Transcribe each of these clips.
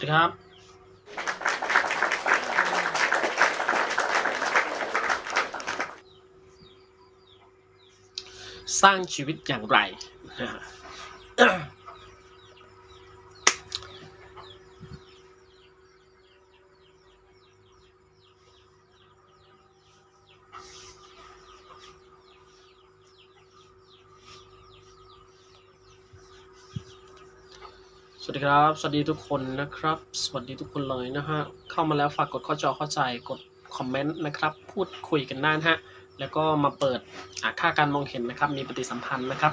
สวัสดีครับสร้างชีวิตอย่างไร วัสดีครับ สวัสดีทุกคนนะครับ สวัสดีทุกคนเลยนะฮะ เข้ามาแล้วฝากกดข้าจอเข้าใจ กดคอมเมนต์นะครับ พูดคุยกันได้นะฮะ แล้วก็มาเปิดอาค่าการมองเห็นนะครับ มีปฏิสัมพันธ์นะครับ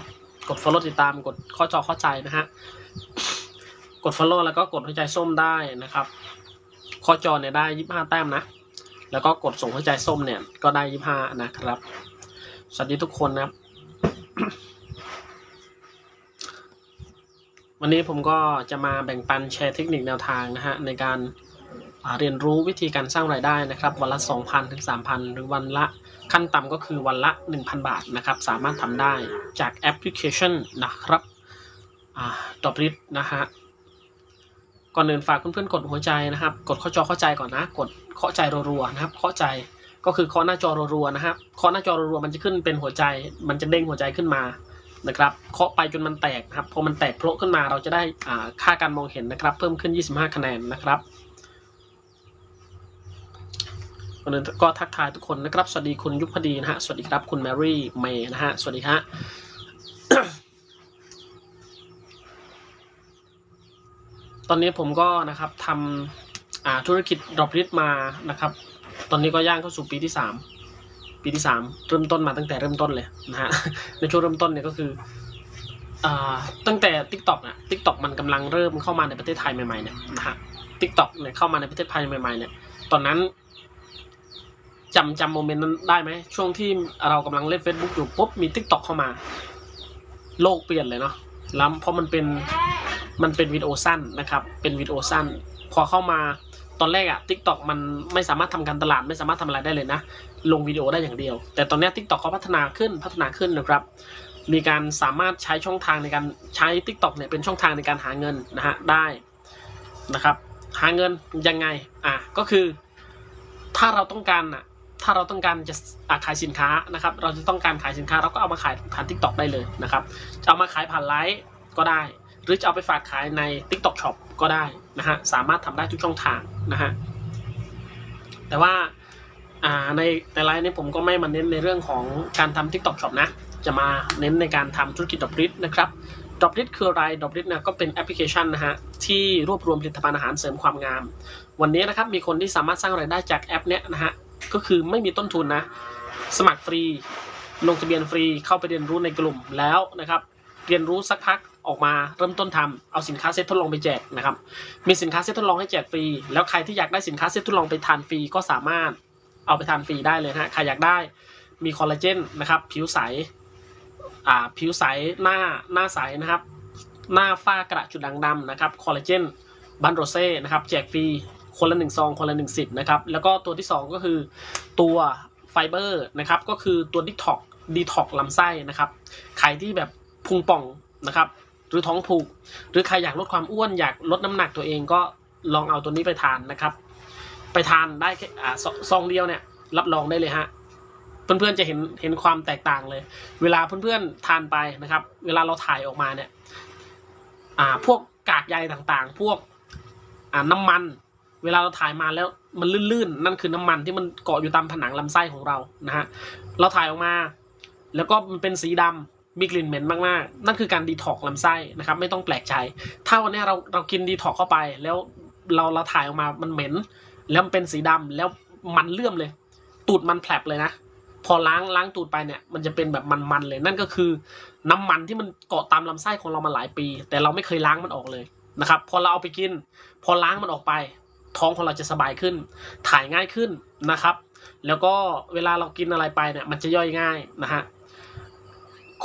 กด follow ติดตาม กดข้าจอเข้าใจนะฮะ กด follow แล้วก็กดหัวใจส้มได้นะครับ ข้อจอเนี่ยได้ยี่ห้าแต้มนะ แล้วก็กดส่งหัวใจส้มเนี่ยก็ได้ยี่ห้านะครับ สวัสดีทุกคนนะครับ วันนี้ผมก็จะมาแบ่งปันแชร์เทคนิคแนวทางนะฮะในการเรียนรู้วิธีการสร้างรายได้นะครับ วันละ 2,000 ถึง 3,000 หรือวันละขั้นต่ำก็คือวันละ 1,000 บาทนะครับ สามารถทำได้จากแอปพลิเคชันนะครับอ่าดอปริดนะฮะก่อนอื่นฝากเพื่อนๆกดหัวใจนะครับ กดเข้าจอเข้าใจก่อนนะ กดเคาใจรัวๆนะครับเคาใจก็คือเคาะหน้าจอรัวๆนะครับเคาะหน้าจอรัวๆมันจะขึ้นเป็นหัวใจ มันจะเด้งหัวใจขึ้นมา นะครับเคาะไปจนมันแตกครับพอมันแตกโผล่ขึ้นมาเราจะได้ค่าการมองเห็นนะครับ เพิ่มขึ้น 25 คะแนนนะครับคนอื่นก็ทักทายทุกคนนะครับ สวัสดีคุณยุพดีนะฮะ สวัสดีครับคุณแมรี่เมย์นะฮะ สวัสดีฮะตอนนี้ผมก็นะครับทำธุรกิจดรอปลิตมานะครับ ตอนนี้ก็ย่างเข้าสู่ปีที่สาม ปีที่สามเริ่มต้นมาตั้งแต่เริ่มต้นเลยนะฮะในช่วงเริ่มต้นเนี่ยก็คืออ่าตั้งแต่ t ิ k t o k อะ t ิ k t o k มันกำลังเริ่มเข้ามาในประเทศไทยใหม่ๆเนี่ยนะฮะ t ิ k t o k เนี่ยเข้ามาในประเทศไทยใหม่ๆเนี่ยตอนนั้นจำจำโมเมนต์นั้นได้ไหมช่วงที่เรากำลังเล่น Facebook อยู่ปุ๊บมี t ิ k t o k เข้ามา โลกเปลี่ยนเลยเนาะแล้วเพราะมันเป็นมันเป็นวิดีโอสั้นนะครับ เป็นวิดีโอสั้น พอเข้ามา ตอนแรกอะ t ิ k t o k มันไม่สามารถทำการตลาดไม่สามารถทำอะไรได้เลยนะ ลงวิดีโอได้อย่างเดียว แต่ตอนนี้ TikTok เขาพัฒนาขึ้นพัฒนาขึ้นนะครับ มีการสามารถใช้ช่องทางในการใช้ TikTok เนี่ยเป็นช่องทางในการหาเงินนะฮะได้นะครับ หาเงินยังไงอะก็คือ ถ้าเราต้องการอะถ้าเราต้องการจะขายสินค้านะครับ เราจะต้องการขายสินค้าเราก็เอามาขายผ่าน TikTok ได้เลยนะครับ จะเอามาขายผ่านไลฟ์ก็ได้ หรือจะเอาไปฝากขายใน TikTok Shop ก็ได้นะฮะสามารถทำได้ทุกช่องทางนะฮะแต่ว่าในในไลน์นี้ผมก็ไม่มาเน้นในเรื่องของการทำ TikTok Shop นะจะมาเน้นในการทำธุรกิจดอ p ริ t นะครับดอ p ริ t คืออะไรดอ p ริ t เนี่ยก็เป็นแอปพลิเคชันนะฮะที่รวบรวมผลิตภัณฑ์อาหารเสริมความงาม วันนี้นะครับมีคนที่สามารถสร้างรายได้จากแอปเนี้ยนะฮะก็คือไม่มีต้นทุนนะ สมัครฟรี ลงทะเบียนฟรีเข้าไปเรียนรู้ในกลุ่มแล้วนะครับ เรียนรู้สักพัก ออกมาเริ่มต้นทำเอาสินค้าเซ็ตทดลองไปแจกนะครับ มีสินค้าเซ็ตทดลองให้แจกฟรี แล้วใครที่อยากได้สินค้าเซ็ตทดลองไปทานฟรีก็สามารถเอาไปทานฟรีได้เลยฮะใครอยากได้มีคอลลาเจนนะครับ ผิวใสอ่าผิวใสหน้าหน้าใสนะครับ หน้าฝ้ากระจุดด่างดำนะครับคอลลาเจนบันโรเซ่นะครับแจกฟรีคนละหนึ่งซองคนละหนึ่งสิบนะครับแล้วก็ตัวที่สองก็คือตัวไฟเบอร์นะครับก็คือตัวดิท็อกดีท็อกลำไส้นะครับใครที่แบบพุงป่องนะครับ หรือท้องผูก หรือใครอยากลดความอ้วนอยากลดน้ำหนักตัวเองก็ลองเอาตัวนี้ไปทานนะครับ ไปทานได้แค่อ่าซองเดียวเนี่ย รับรองได้เลยฮะเพื่อนๆจะเห็นเห็นความแตกต่างเลย เวลาเพื่อนๆทานไปนะครับ เวลาเราถ่ายออกมาเนี่ย อ่า พวกกากใยต่างๆ พวกอ่าน้ำมัน เวลาเราถ่ายมาแล้วมันลื่นๆ นั่นคือน้ำมันที่มันเกาะอยู่ตามผนังลำไส้ของเรานะฮะเราถ่ายออกมา แล้วก็มันเป็นสีดำ มีกลิ่นเหม็นมากๆ นั่นคือการดีท็อกซ์ลำไส้นะครับ ไม่ต้องแปลกใจ ถ้าวันนี้เราเรากินดีท็อกซ์เข้าไป แล้วเราเราถ่ายออกมามันเหม็น แล้วมันเป็นสีดำแล้วมันเลื่อมเลย ตูดมันแผลบเลยนะ พอล้างล้างตูดไปเนี่ย มันจะเป็นแบบมันๆเลย นั่นก็คือน้ำมันที่มันเกาะตามลำไส้ของเรามาหลายปี แต่เราไม่เคยล้างมันออกเลยนะครับ พอเราเอาไปกิน พอล้างมันออกไป ท้องของเราจะสบายขึ้น ถ่ายง่ายขึ้นนะครับ แล้วก็เวลาเรากินอะไรไปเนี่ย มันจะย่อยง่ายนะฮะ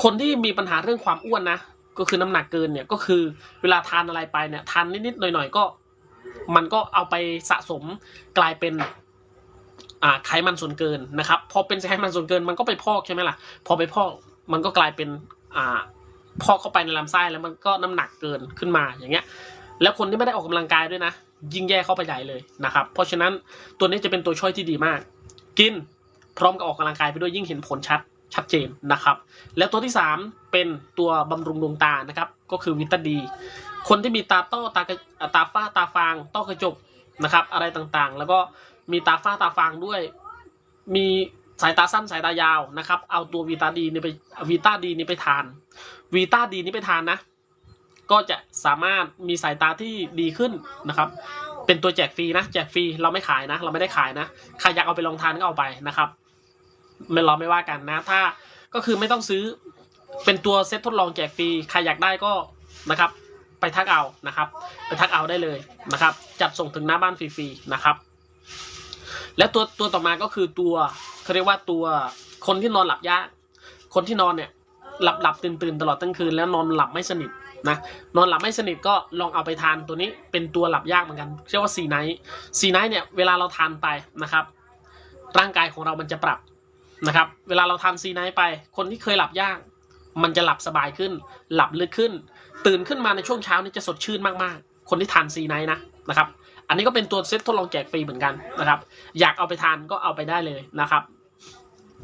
คนที่มีปัญหาเรื่องความอ้วนนะก็คือน้ำหนักเกินเนี่ยก็คือเวลาทานอะไรไปเนี่ยทานนิดๆหน่อยๆก็ มันก็เอาไปสะสมกลายเป็นอ่าไขมันส่วนเกินนะครับ พอเป็นไขมันส่วนเกินมันก็ไปพอกใช่ไหมล่ะ พอไปพอกมันก็กลายเป็นอ่าพอกเข้าไปในลำไส้แล้วมันก็น้ำหนักเกินขึ้นมาอย่างเงี้ย แล้วคนที่ไม่ได้ออกกำลังกายด้วยนะ ยิ่งแย่เข้าไปใหญ่เลยนะครับ เพราะฉะนั้นตัวนี้จะเป็นตัวช่วยที่ดีมาก กินพร้อมกับออกกำลังกายไปด้วยยิ่งเห็นผลชัด ชัดเจนนะครับ แล้วตัวที่สามเป็นตัวบำรุงดวงตานะครับ ก็คือวิตาดี คนที่มีตาโต้ตาตาฝ้าตาฟางต้อกระจกนะครับ อะไรต่างๆ แล้วก็มีตาฝ้าตาฟางด้วย มีสายตาสั้นสายตายาวนะครับ เอาตัววีตาดีนี่ไปวีตาดีนี่ไปทานวีตาดีนี่ไปทานนะ ก็จะสามารถมีสายตาที่ดีขึ้นนะครับ เป็นตัวแจกฟรีนะ แจกฟรีเราไม่ขายนะ เราไม่ได้ขายนะ ใครอยากเอาไปลองทานก็เอาไปนะครับ ไม่เราไม่ว่ากันนะ ถ้าก็คือไม่ต้องซื้อเป็นตัวเซตทดลองแจกฟรีใครอยากได้ก็นะครับ ไปทักเอานะครับ ไปทักเอาได้เลยนะครับ จัดส่งถึงหน้าบ้านฟรีๆนะครับ และตัวตัวต่อมาก็คือตัวเขาเรียกว่าตัวคนที่นอนหลับยากคนที่นอนเนี่ยหลับหลับตื่นตื่นตลอดทั้งคืนแล้วนอนหลับไม่สนิทนะนอนหลับไม่สนิทก็ลองเอาไปทานตัวนี้เป็นตัวหลับยากเหมือนกันเรียกว่าซีไนท์ซีไนท์เนี่ยเวลาเราทานไปนะครับ ร่างกายของเรามันจะปรับ นะครับ เวลาเราทานซีไนท์ไป คนที่เคยหลับยาก มันจะหลับสบายขึ้น หลับลึกขึ้น ตื่นขึ้นมาในช่วงเช้านี่จะสดชื่นมากๆ คนที่ทานซีไนท์นะนะครับ อันนี้ก็เป็นตัวเซ็ตทดลองแจกฟรีเหมือนกันนะครับ อยากเอาไปทานก็เอาไปได้เลยนะครับ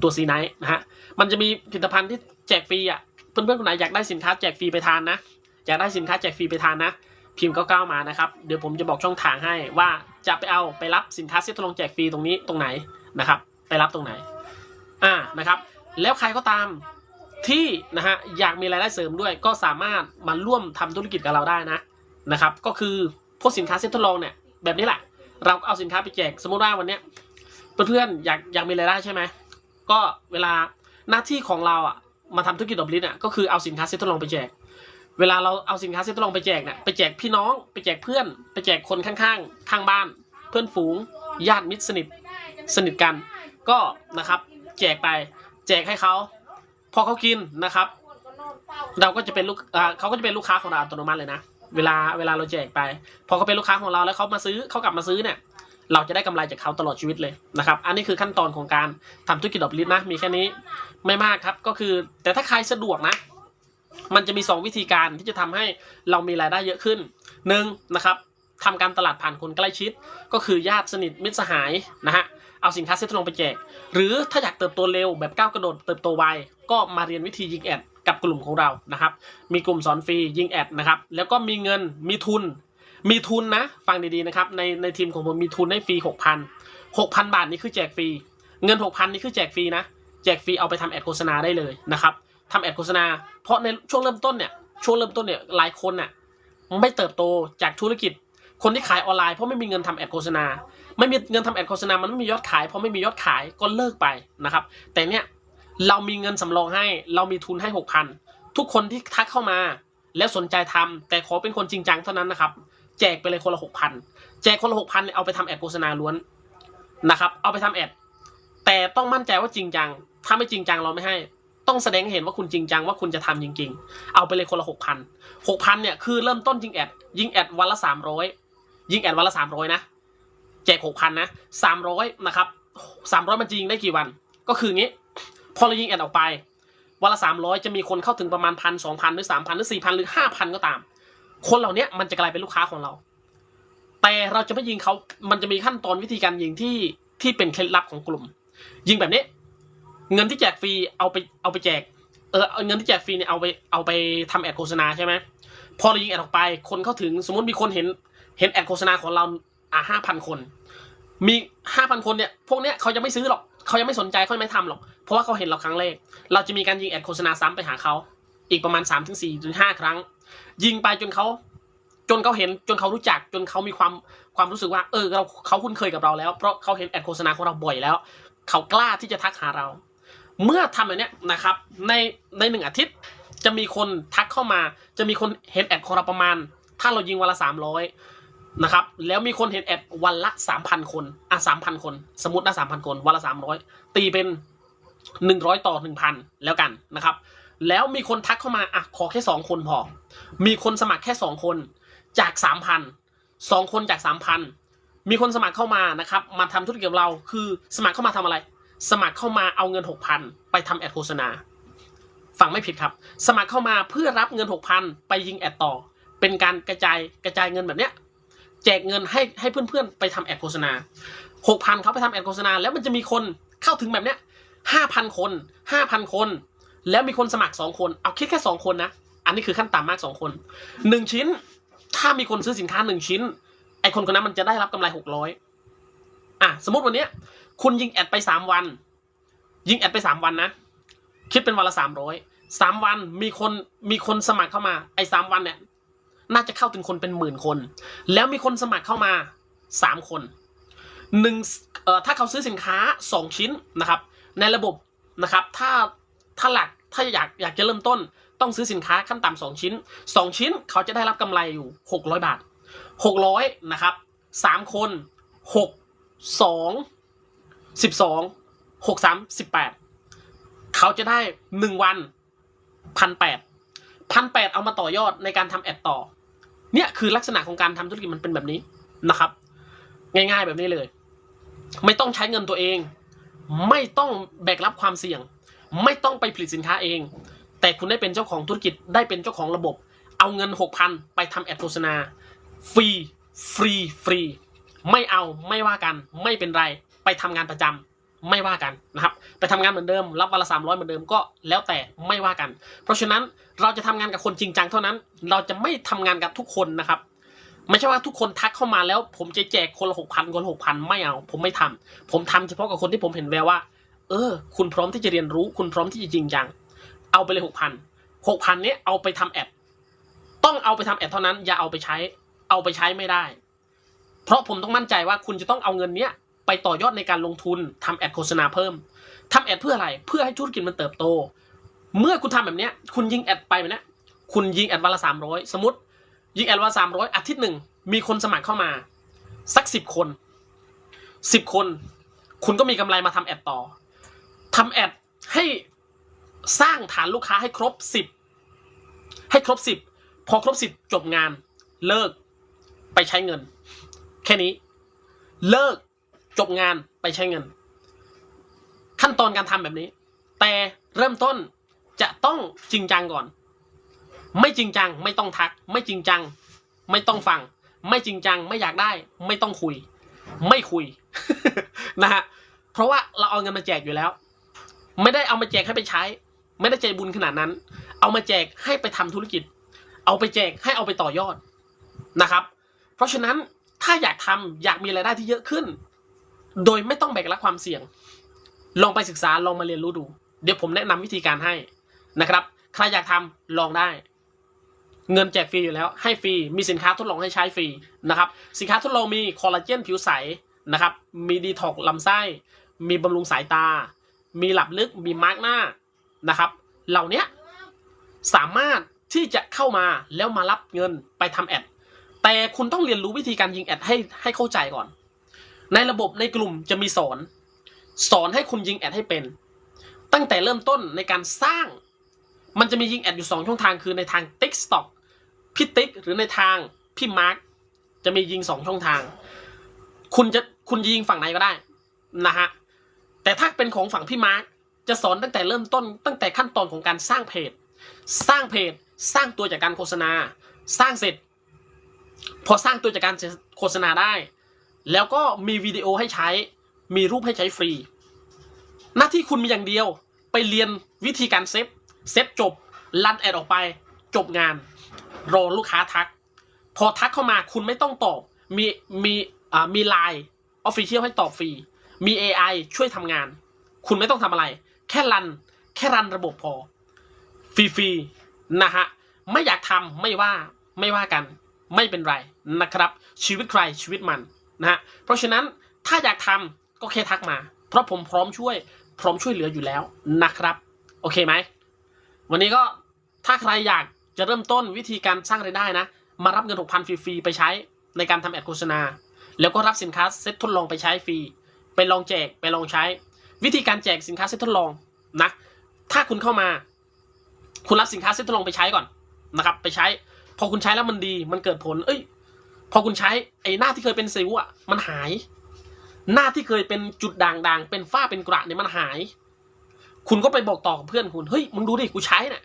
ตัวซีไนท์นะฮะ มันจะมีผลิตภัณฑ์ที่แจกฟรีอะ เพื่อนๆคนไหนอยากได้สินค้าแจกฟรีไปทานนะ อยากได้สินค้าแจกฟรีไปทานนะ พิมพ์เก้ามานะครับ เดี๋ยวผมจะบอกช่องทางให้ว่าจะไปเอาไปรับสินค้าเซ็ตทดลองแจกฟรีตรงนี้ตรงไหนนะครับ ไปรับตรงไหน อ่านะครับแล้วใครก็ตามที่นะฮะอยากมีรายได้เสริมด้วย ก็สามารถมาร่วมทำธุรกิจกับเราได้นะนะครับ ก็คือพวกสินค้าเซ็ตทดลองเนี่ยแบบนี้แหละเราเอาสินค้าไปแจกสมมติว่าวันเนี้ยเพื่อนๆอยากอยากมีรายได้ใช่ไหมก็เวลาหน้าที่ของเราอะมาทำธุรกิจดอกลิสอะก็คือเอาสินค้าเซ็ตทดลองไปแจก เวลาเราเอาสินค้าเซ็ตทดลองไปแจกเนี่ยไปแจกพี่น้องไปแจกเพื่อน ไปแจกคนข้างๆข้างบ้าน เพื่อนฝูงญาติมิตรสนิทสนิทกันก็นะครับ แจกไป แจกให้เขาพอเขากินนะครับ เราก็จะเป็นลูกเขาก็จะเป็นลูกค้าของเราอัตโนมัติเลยนะ เวลาเวลาเราแจกไป พอเขาเป็นลูกค้าของเราแล้วเขามาซื้อเขากลับมาซื้อเนี่ย เราจะได้กำไรจากเขาตลอดชีวิตเลยนะครับ อันนี้คือขั้นตอนของการทำธุรกิจดอกลิสนะ มีแค่นี้ไม่มากครับ ก็คือ แต่ถ้าใครสะดวกนะ มันจะมี 2 วิธีการที่จะทำให้เรามีรายได้เยอะขึ้นหนึ่งนะครับทำการตลาดผ่านคนใกล้ชิด ก็คือญาติสนิทมิตรสหายนะฮะ เอาสินค้าเซ็ตทดลองไปแจก หรือถ้าอยากเติบโตเร็วแบบก้าวกระโดดเติบโตไวก็มาเรียนวิธียิงแอดกับกลุ่มของเรานะครับ มีกลุ่มสอนฟรียิงแอดนะครับ แล้วก็มีเงินมีทุน มีทุนนะ ฟังดีๆนะครับ ในในทีมของผมมีทุนให้ฟรีหกพันหกพันบาทนี่คือแจกฟรี เงินหกพันนี่คือแจกฟรีนะ แจกฟรีเอาไปทำแอดโฆษณาได้เลยนะครับทำแอดโฆษณา เพราะในช่วงเริ่มต้นเนี่ย ช่วงเริ่มต้นเนี่ยหลายคนน่ะไม่เติบโตจากธุรกิจ คนที่ขายออนไลน์เพราะไม่มีเงินทำแอดโฆษณา ไม่มีเงินทำแอดโฆษณา มันไม่มียอดขายพอไม่มียอดขายก็เลิกไปนะครับ แต่เนี่ยเรามีเงินสำรองให้ เรามีทุนให้หกพันทุกคนที่ทักเข้ามา แล้วสนใจทำแต่ขอเป็นคนจริงจังเท่านั้นนะครับ แจกไปเลยคนละหกพันแจกคนละหกพันเอาไปทำแอดโฆษณาล้วนนะครับ เอาไปทำแอดแต่ต้องมั่นใจว่าจริงจัง ถ้าไม่จริงจังเราไม่ให้ ต้องแสดงให้เห็นว่าคุณจริงจังว่าคุณจะทำจริง ๆ เอาไปเลยคนละหกพันหกพันเนี่ยคือเริ่มต้นยิงแอดยิงแอดวันละสามร้อยยิงแอดวันละสามร้อยนะ จกหกพันนะสามร้อยนะครับสามร้อยมันจะยิงได้กี่วัน ก็คืองี้ พอเรายิงแอดออกไป วันละสามร้อยจะมีคนเข้าถึงประมาณพันสองพันหรือสามพันหรือสี่พันหรือห้าพันก็ตาม คนเหล่านี้มันจะกลายเป็นลูกค้าของเรา แต่เราจะไม่ยิงเขามันจะมีขั้นตอนวิธีการยิงที่ที่เป็นเคล็ดลับของกลุ่ม ยิงแบบนี้ เงินที่แจกฟรีเอาไปเอาไปแจกเออเอาเงินที่แจกฟรีเนี่ยเอาไปเอาไปทำแอดโฆษณาใช่ไหมพอเรายิงแอดออกไป คนเข้าถึงสมมติมีคนเห็นเห็นแอดโฆษณาของเรา อะห้าพันคน มีห้าพันคนเนี่ยพวกเนี้ยเขาจะไม่ซื้อหรอกเขายังไม่สนใจเขาไม่ทำหรอก เพราะว่าเขาเห็นเราครั้งแรก เราจะมีการยิงแอดโฆษณาซ้ำไปหาเขาอีกประมาณ3าถึงสี่ถึงห้าครั้ง ยิงไปจนเขาจนเขาเห็นจนเขารู้จักจนเขามีความความรู้สึกว่า เออเราเขาคุ้นเคยกับเราแล้ว เพราะเขาเห็นแอดโฆษณาของเราบ่อยแล้ว เขากล้าที่จะทักหาเรา เมื่อทำแบบเนี้ยนะครับ ในในหนึ่งอาทิตย์จะมีคนทักเข้ามา จะมีคนเห็นแอดของเราประมาณ ถ้าเรายิงวันละสามร้อย นะครับ แล้วมีคนเห็นแอดวันละสามพันคนอะสามพันคน สมมตินะสามพันคน วันละสามร้อยตีเป็นหนึ่งร้อยต่อหนึ่งพันแล้วกันนะครับ แล้วมีคนทักเข้ามาอะขอแค่สองคนพอ มีคนสมัครแค่สองคนจากสามพันสองคนจากสามพันมีคนสมัครเข้ามานะครับ มาทำธุรกิจกับเราคือสมัครเข้ามาทำอะไร สมัครเข้ามาเอาเงินหกพันไปทำแอดโฆษณาฟังไม่ผิดครับ สมัครเข้ามาเพื่อรับเงินหกพันไปยิงแอดต่อ เป็นการกระจายกระจายเงินแบบเนี้ย แจกเงินให้ให้เพื่อนๆ ไปทำแอดโฆษณาหกพันเขาไปทำแอดโฆษณา แล้วมันจะมีคนเข้าถึงแบบเนี้ยห้าพันคนห้าพันคน แล้วมีคนสมัครสองคน เอาคิดแค่สองคนนะ อันนี้คือขั้นต่ำมากสองคนหนึ่งชิ้น ถ้ามีคนซื้อสินค้าหนึ่งชิ้น ไอคนคนนั้นมันจะได้รับกำไรหกร้อยอะสมมติวันเนี้ย คุณยิงแอดไปสามวัน ยิงแอดไปสามวันนะ คิดเป็นวันละสามร้อยสามวันมีคนมีคนสมัครเข้ามาไอ้สามวันเนี่ย น่าจะเข้าถึงคนเป็นหมื่นคน แล้วมีคนสมัครเข้ามาสามคนหนึ่งเอ่อถ้าเขาซื้อสินค้าสองชิ้นนะครับ ในระบบนะครับ ถ้าถ้าหลักถ้าอยากอยากจะเริ่มต้น ต้องซื้อสินค้าขั้นต่ำสองชิ้นสองชิ้นเขาจะได้รับกำไรอยู่หกร้อยบาทหกร้อยนะครับสามคนหกสองสิบสองหกสามสิบแปดเขาจะได้หนึ่งวันพันแปดพันแปดเอามาต่อยอดในการทำแอดต่อ เนี่ยคือลักษณะของการทำธุรกิจมันเป็นแบบนี้นะครับ ง่าย ๆแบบนี้เลย ไม่ต้องใช้เงินตัวเอง ไม่ต้องแบกรับความเสี่ยง ไม่ต้องไปผลิตสินค้าเอง แต่คุณได้เป็นเจ้าของธุรกิจได้เป็นเจ้าของระบบ เอาเงินหกพันไปทำแอดโฆษณาฟรีฟรีฟรีไม่เอาไม่ว่ากันไม่เป็นไรไปทำงานประจำ ไม่ว่ากันนะครับไปทำงานเหมือนเดิมรับวันละสามร้อยเหมือนเดิมก็แล้วแต่ไม่ว่ากัน เพราะฉะนั้นเราจะทำงานกับคนจริงจังเท่านั้น เราจะไม่ทำงานกับทุกคนนะครับไม่ใช่ว่าทุกคนทักเข้ามาแล้ว ผมจะแจกคนละหกพันคนหกพันไม่เอา ผมไม่ทำผมทำเฉพาะกับคนที่ผมเห็นแววว่า เออ คุณพร้อมที่จะเรียนรู้ คุณพร้อมที่จะจริงจัง เอาไปเลยหกพันหกพันนี้เอาไปทำแอดต้องเอาไปทำแอดเท่านั้น อย่าเอาไปใช้ เอาไปใช้ไม่ได้ เพราะผมต้องมั่นใจว่าคุณจะต้องเอาเงินเนี้ย ไปต่อยอดในการลงทุนทำแอดโฆษณาเพิ่มทำแอดเพื่ออะไร เพื่อให้ธุรกิจมันเติบโต เมื่อคุณทำแบบเนี้ย คุณยิงแอดไปแบบเนี้ย คุณยิงแอดวันละสามร้อยสมมติ ยิงแอดวันละสามร้อยอาทิตย์หนึ่งมีคนสมัครเข้ามา สักสิบคนสิบคน คุณก็มีกำไรมาทำแอดต่อทำแอดให้สร้างฐานลูกค้าให้ครบสิบให้ครบสิบพอครบสิบจบงาน เลิกไปใช้เงิน แค่นี้ เลิก จบงานไปใช้เงิน ขั้นตอนการทำแบบนี้ แต่เริ่มต้นจะต้องจริงจังก่อน ไม่จริงจังไม่ต้องทัก ไม่จริงจัง ไม่ต้องฟัง ไม่จริงจังไม่อยากได้ ไม่ต้องคุย ไม่คุยนะฮะเพราะว่าเราเอาเงินมาแจกอยู่แล้ว ไม่ได้เอามาแจกให้ไปใช้ ไม่ได้ใจบุญขนาดนั้น เอามาแจกให้ไปทำธุรกิจ เอาไปแจกให้เอาไปต่อยอดนะครับ เพราะฉะนั้นถ้าอยากทำอยากมีรายได้ที่เยอะขึ้น โดยไม่ต้องแบกรับความเสี่ยง ลองไปศึกษาลองมาเรียนรู้ดู เดี๋ยวผมแนะนำวิธีการให้นะครับ ใครอยากทำลองได้ เงินแจกฟรีอยู่แล้ว ให้ฟรีมีสินค้าทดลองให้ใช้ฟรีนะครับสินค้าทดลองมีคอลลาเจนผิวใสนะครับ มีดีท็อกลำไส้ มีบำรุงสายตา มีหลับลึกมีมาร์กหน้านะครับ เหล่านี้สามารถที่จะเข้ามาแล้วมารับเงินไปทำแอดแต่คุณต้องเรียนรู้วิธีการยิงแอดให้ให้เข้าใจก่อน ในระบบในกลุ่มจะมีสอน สอนให้คุณยิงแอดให้เป็น ตั้งแต่เริ่มต้นในการสร้าง มันจะมียิงแอดอยู่สองช่องทางคือในทาง TikTok พี่ติ๊กหรือในทางพี่มาร์กจะมียิงสองช่องทาง คุณจะคุณยิงฝั่งไหนก็ได้นะฮะแต่ถ้าเป็นของฝั่งพี่มาร์กจะสอนตั้งแต่เริ่มต้น ตั้งแต่ขั้นตอนของการสร้างเพจ สร้างเพจ สร้างตัวจากการโฆษณา สร้างเสร็จ พอสร้างตัวจากการโฆษณาได้ แล้วก็มีวิดีโอให้ใช้ มีรูปให้ใช้ฟรี หน้าที่คุณมีอย่างเดียว ไปเรียนวิธีการเซฟ เซฟจบรันแอดออกไป จบงาน รอลูกค้าทัก พอทักเข้ามาคุณไม่ต้องตอบ มี มีอ่ามีไลน์ออฟฟิเชียลให้ตอบฟรี มี AI ช่วยทำงาน คุณไม่ต้องทำอะไร แค่รัน แค่รันระบบพอ ฟรีๆ นะฮะ ไม่อยากทำไม่ว่า ไม่ว่ากัน ไม่เป็นไรนะครับ ชีวิตใครชีวิตมัน นะฮะเพราะฉะนั้นถ้าอยากทำก็แค่ทักมา เพราะผมพร้อมช่วย พร้อมช่วยเหลืออยู่แล้วนะครับ โอเคไหมวันนี้ก็ถ้าใครอยากจะเริ่มต้นวิธีการสร้างรายได้นะ มารับเงิน 6,000 ฟรีๆ ไปใช้ในการทำแอดโฆษณา แล้วก็รับสินค้าเซ็ตทดลองไปใช้ฟรี ไปลองแจกไปลองใช้ วิธีการแจกสินค้าเซ็ตทดลองนะ ถ้าคุณเข้ามา คุณรับสินค้าเซ็ตทดลองไปใช้ก่อนนะครับ ไปใช้ พอคุณใช้แล้วมันดี มันเกิดผล เอ้ย พอคุณใช้ไอ้หน้าที่เคยเป็นสิวอะ มันหาย หน้าที่เคยเป็นจุดด่างๆ เป็นฝ้าเป็นกระเนี่ยมันหาย คุณก็ไปบอกต่อกับเพื่อนคุณเฮ้ยมึงดูดิกูใช้เนี่ย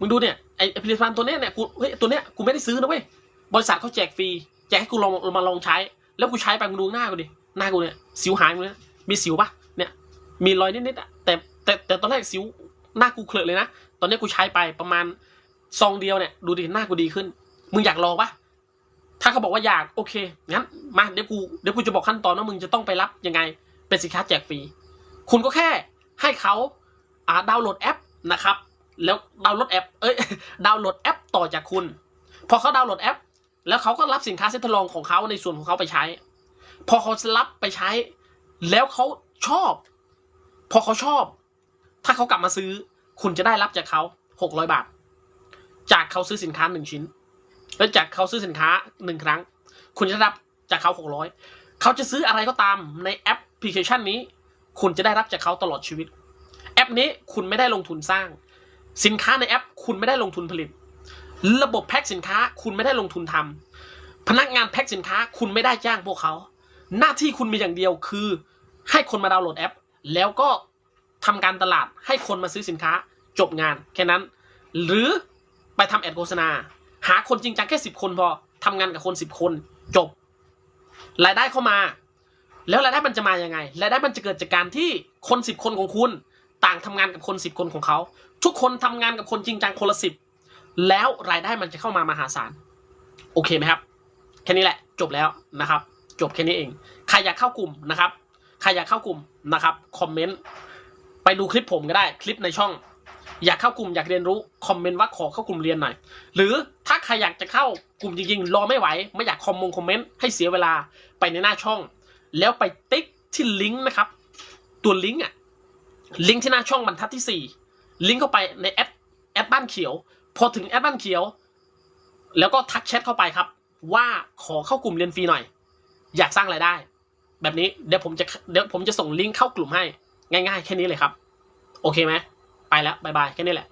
มึงดูเนี่ยไอ้ผลิตภัณฑ์ตัวเนี้ยเนี่ยกูเฮ้ยตัวเนี้ยกูไม่ได้ซื้อนะเว้ยบริษัทเขาแจกฟรีแจกให้กูลองมาลองใช้ แล้วกูใช้ไปมึงดูหน้ากูดิหน้ากูเนี่ยสิวหายหมดเลยนะมีสิวปะเนี่ยมีรอยนิดๆอะแต่แต่แต่ตอนแรกสิวหน้ากูเคลอะเลยนะตอนนี้กูใช้ไปประมาณซองเดียวเนี่ยดูดิหน้ากูดีขึ้น มึงอยากลองปะ ถ้าเขาบอกว่าอยากโอเคงั้นมาเดี๋ยวกูเดี๋ยวกูจะบอกขั้นตอนว่ามึงจะต้องไปรับยังไง เป็นสินค้าแจกฟรีคุณก็แค่ให้เขาอ่าดาวน์โหลดแอปนะครับ แล้วดาวน์โหลดแอปเอ้ยดาวน์โหลดแอปต่อจากคุณ พอเขาดาวน์โหลดแอป แล้วเขาก็รับสินค้าเซ็ตทดลองของเขาในส่วนของเขาไปใช้ พอเขารับไปใช้ แล้วเขาชอบ พอเขาชอบ ถ้าเขากลับมาซื้อ คุณจะได้รับจากเขาหกร้อยบาท จากเขาซื้อสินค้าหนึ่งชิ้น แล้วจากเขาซื้อสินค้าหนึ่งครั้ง คุณจะรับจากเขาหกร้อยเขาจะซื้ออะไรก็ตามในแอปพลิเคชันนี้ คุณจะได้รับจากเขาตลอดชีวิต แอปนี้คุณไม่ได้ลงทุนสร้าง สินค้าในแอป คุณไม่ได้ลงทุนผลิต ระบบแพ็คสินค้าคุณไม่ได้ลงทุนทำพนักงานแพ็คสินค้าคุณไม่ได้จ้างพวกเขา หน้าที่คุณมีอย่างเดียวคือ ให้คนมาดาวน์โหลดแอป แล้วก็ทำการตลาดให้คนมาซื้อสินค้าจบงานแค่นั้น หรือไปทำแอดโฆษณา หาคนจริงจังแค่สิบคนพอทำงานกับคนสิบคนจบ รายได้เข้ามา แล้วรายได้มันจะมายังไง รายได้มันจะเกิดจากการที่คนสิบคนของคุณ ต่างทำงานกับคนสิบคนของเขา ทุกคนทำงานกับคนจริงจังคนละสิบแล้วรายได้มันจะเข้ามามหาศาลโอเคไหมครับแค่นี้แหละจบแล้วนะครับ จบแค่นี้เอง ใครอยากเข้ากลุ่มนะครับ ใครอยากเข้ากลุ่มนะครับคอมเมนต์ไปดูคลิปผมก็ได้คลิปในช่อง อยากเข้ากลุ่มอยากเรียนรู้คอมเมนต์ว่าขอเข้ากลุ่มเรียนหน่อย หรือถ้าใครอยากจะเข้ากลุ่มจริงๆ รอไม่ไหว ไม่อยากคอมมงคอมเมนต์ให้เสียเวลาไปในหน้าช่อง แล้วไปติ๊กที่ลิงก์นะครับ ตัวลิงก์อะลิงก์ที่หน้าช่องบรรทัดที่สี่ลิงก์เข้าไปในแอดแอดบ้านเขียว พอถึงแอดบ้านเขียว แล้วก็ทักแชทเข้าไปครับ ว่าขอเข้ากลุ่มเรียนฟรีหน่อย อยากสร้างรายได้ แบบนี้เดี๋ยวผมจะเดี๋ยวผมจะส่งลิงก์เข้ากลุ่มให้ ง่าย ๆ แค่นี้เลยครับ โอเคไหม ไปแล้วบายบายแค่นี้แหละ